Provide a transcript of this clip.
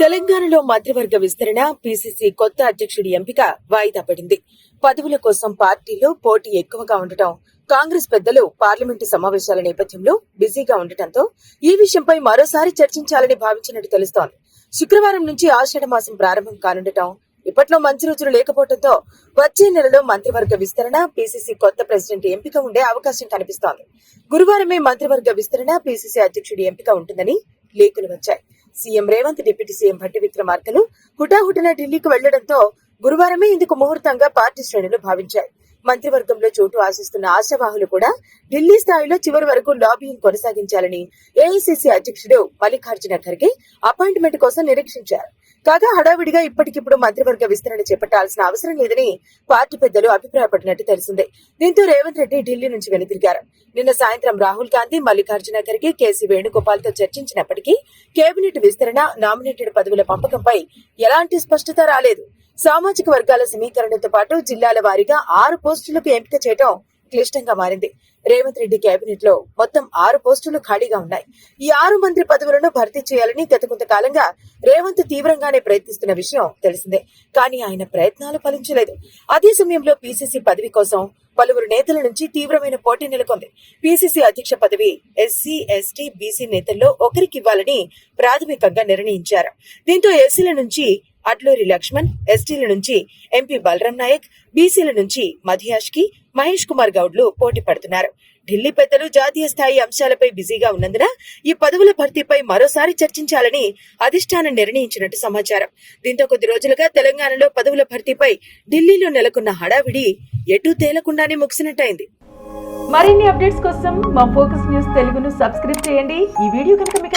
తెలంగాణలో మంత్రివర్గ విస్తరణ పీసీసీ కొత్త అధ్యక్షుడి ఎంపిక వాయిదా పడింది. పదవుల కోసం పార్టీలో పోటీ ఎక్కువగా ఉండటం కాంగ్రెస్ పెద్దలు పార్లమెంటు సమావేశాల నేపథ్యంలో బిజీగా ఉండటంతో ఈ విషయంపై మరోసారి చర్చించాలని భావించినట్టు తెలుస్తోంది. శుక్రవారం నుంచి ఆషాఢ మాసం ప్రారంభం కానుండటం ఇప్పట్లో మంచి రోజులు లేకపోవడంతో వచ్చే నెలలో మంత్రివర్గ విస్తరణ పీసీసీ కొత్త ప్రెసిడెంట్ ఎంపిక ఉండే అవకాశం కనిపిస్తోంది. గురువారమే మంత్రివర్గ విస్తరణ పీసీసీ అధ్యక్షుడి ఎంపిక ఉంటుందని లేఖలు వచ్చాయి. CM Revanth deputy CM Bhatti విక్రమార్కలు హుటాహుటిన ఢిల్లీకి వెళ్ళడంతో గురువారమే ఇందుకు ముహూర్తంగా పార్టీ శ్రేణులు భావించాయి. మంత్రివర్గంలో చోటు ఆశిస్తున్న ఆశావాహులు కూడా ఢిల్లీ స్థాయిలో చివరి వరకు లాబింగ్ కొనసాగించాలని ఏఐసీసీ అధ్యక్షుడు మల్లికార్జున ఖర్గే అపాయింట్మెంట్ కోసం నిరీక్షించారు. కాగా హడావిడిగా ఇప్పటికిప్పుడు మంత్రివర్గ విస్తరణ చేపట్టాల్సిన అవసరం లేదని పార్టీ పెద్దలు అభిప్రాయపడినట్టు తెలిసిందే. దీంతో రేవంత్ రెడ్డి ఢిల్లీ నుంచి వెనుతిరిగారు. నిన్న సాయంత్రం రాహుల్ గాంధీ మల్లికార్జున ఖర్గే కేసీ వేణుగోపాల్తో చర్చించినప్పటికీ కేబినెట్ విస్తరణ నామినేటెడ్ పదవుల పంపకంపై ఎలాంటి స్పష్టత రాలేదు. సామాజిక వర్గాల సమీకరణతో పాటు జిల్లాల వారీగా ఆరు పోస్టులకు ఎంపిక చేయడం క్లిష్టంగా మారింది. రేవంత్ రెడ్డి కేబినెట్లో మొత్తం ఆరు పోస్టులు ఖాళీగా ఉన్నాయి. ఈ ఆరు మంత్రి పదవులను భర్తీ చేయాలని గత కొంతకాలంగా రేవంత్ తీవ్రంగానే ప్రయత్నిస్తున్న విషయం తెలిసిందే. కానీ ఆయన ప్రయత్నాలు ఫలించలేదు. అదే సమయంలో పీసీసీ పదవి కోసం పలువురు నేతల నుంచి తీవ్రమైన పోటీ నెలకొంది. పీసీసీ అధ్యక్ష పదవి ఎస్సీ ఎస్టీ బీసీ నేతల్లో ఒకరికి ఇవ్వాలని ప్రాథమికంగా నిర్ణయించారు. దీంతో ఎస్సీల నుంచి అడ్లూరి లక్ష్మణ్ ఎస్టీల నుంచి ఎంపీ బలరాం నాయక్ బీసీల నుంచి మధియాష్కి మహేష్ కుమార్ గౌడ్లు పోటీ పడుతున్నారు. ఢిల్లీ పెద్దలు జాతీయ స్థాయి అంశాలపై బిజీగా ఉన్నందున ఈ పదవుల భర్తీపై మరోసారి చర్చించాలని అధిష్టానం నిర్ణయించినట్టు సమాచారం. దీంతో కొద్ది రోజులుగా తెలంగాణలో పదవుల భర్తీపై ఢిల్లీలో నెలకొన్న హడావిడి ఎటూ తేలకుండానే ముగిసినట్టయింది. మరిన్ని అప్డేట్స్ కోసం మా ఫోకస్ న్యూస్ తెలుగును సబ్స్క్రైబ్ చేయండి. ఈ వీడియో కనుక మీకు